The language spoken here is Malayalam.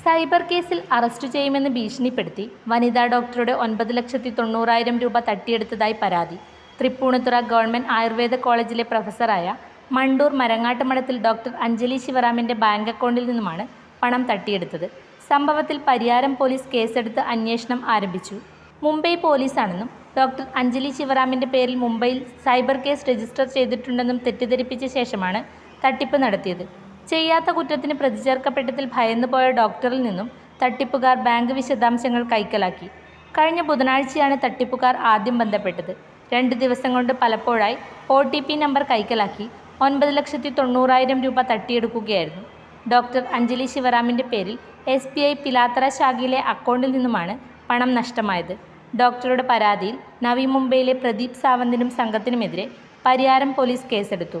സൈബർ കേസിൽ അറസ്റ്റ് ചെയ്യുമെന്ന് ഭീഷണിപ്പെടുത്തി. വനിതാ ഡോക്ടറുടെ ഒൻപത് ലക്ഷത്തി തൊണ്ണൂറായിരം രൂപ തട്ടിയെടുത്തതായി പരാതി. തൃപ്പൂണിത്തുറ ഗവൺമെന്റ് ആയുർവേദ കോളേജിലെ പ്രൊഫസറായ മണ്ടൂർ മരങ്ങാട്ടുമഠത്തിൽ ഡോക്ടർ അഞ്ജലി ശിവറാമിന്റെ ബാങ്ക് അക്കൗണ്ടിൽ നിന്നുമാണ് പണം തട്ടിയെടുത്തത്. സംഭവത്തിൽ പരിയാരം പോലീസ് കേസെടുത്ത് അന്വേഷണം ആരംഭിച്ചു. മുംബൈ പോലീസാണെന്നും ഡോക്ടർ അഞ്ജലി ശിവറാമിന്റെ പേരിൽ മുംബൈയിൽ സൈബർ കേസ് രജിസ്റ്റർ ചെയ്തിട്ടുണ്ടെന്നും തെറ്റിദ്ധരിപ്പിച്ച ശേഷമാണ് തട്ടിപ്പ് നടത്തിയത്. ചെയ്യാത്ത കുറ്റത്തിന് പ്രതിചേർക്കപ്പെട്ടതിൽ ഭയന്നുപോയ ഡോക്ടറിൽ നിന്നും തട്ടിപ്പുകാർ ബാങ്ക് വിശദാംശങ്ങൾ കൈക്കലാക്കി. കഴിഞ്ഞ ബുധനാഴ്ചയാണ് തട്ടിപ്പുകാർ ആദ്യം ബന്ധപ്പെട്ടത്. രണ്ട് ദിവസം കൊണ്ട് പലപ്പോഴായി ഒ ടി പി നമ്പർ കൈക്കലാക്കി ഒൻപത് ലക്ഷത്തി തൊണ്ണൂറായിരം രൂപ തട്ടിയെടുക്കുകയായിരുന്നു. ഡോക്ടർ അഞ്ജലി ശിവറാമിന്റെ പേരിൽ എസ് ബി ഐ പിലാത്തറ ശാഖയിലെ അക്കൗണ്ടിൽ നിന്നുമാണ് പണം നഷ്ടമായത്. ഡോക്ടറുടെ പരാതിയിൽ നവി മുംബൈയിലെ പ്രദീപ് സാവന്തിനും സംഘത്തിനുമെതിരെ പരിയാരം പോലീസ് കേസെടുത്തു.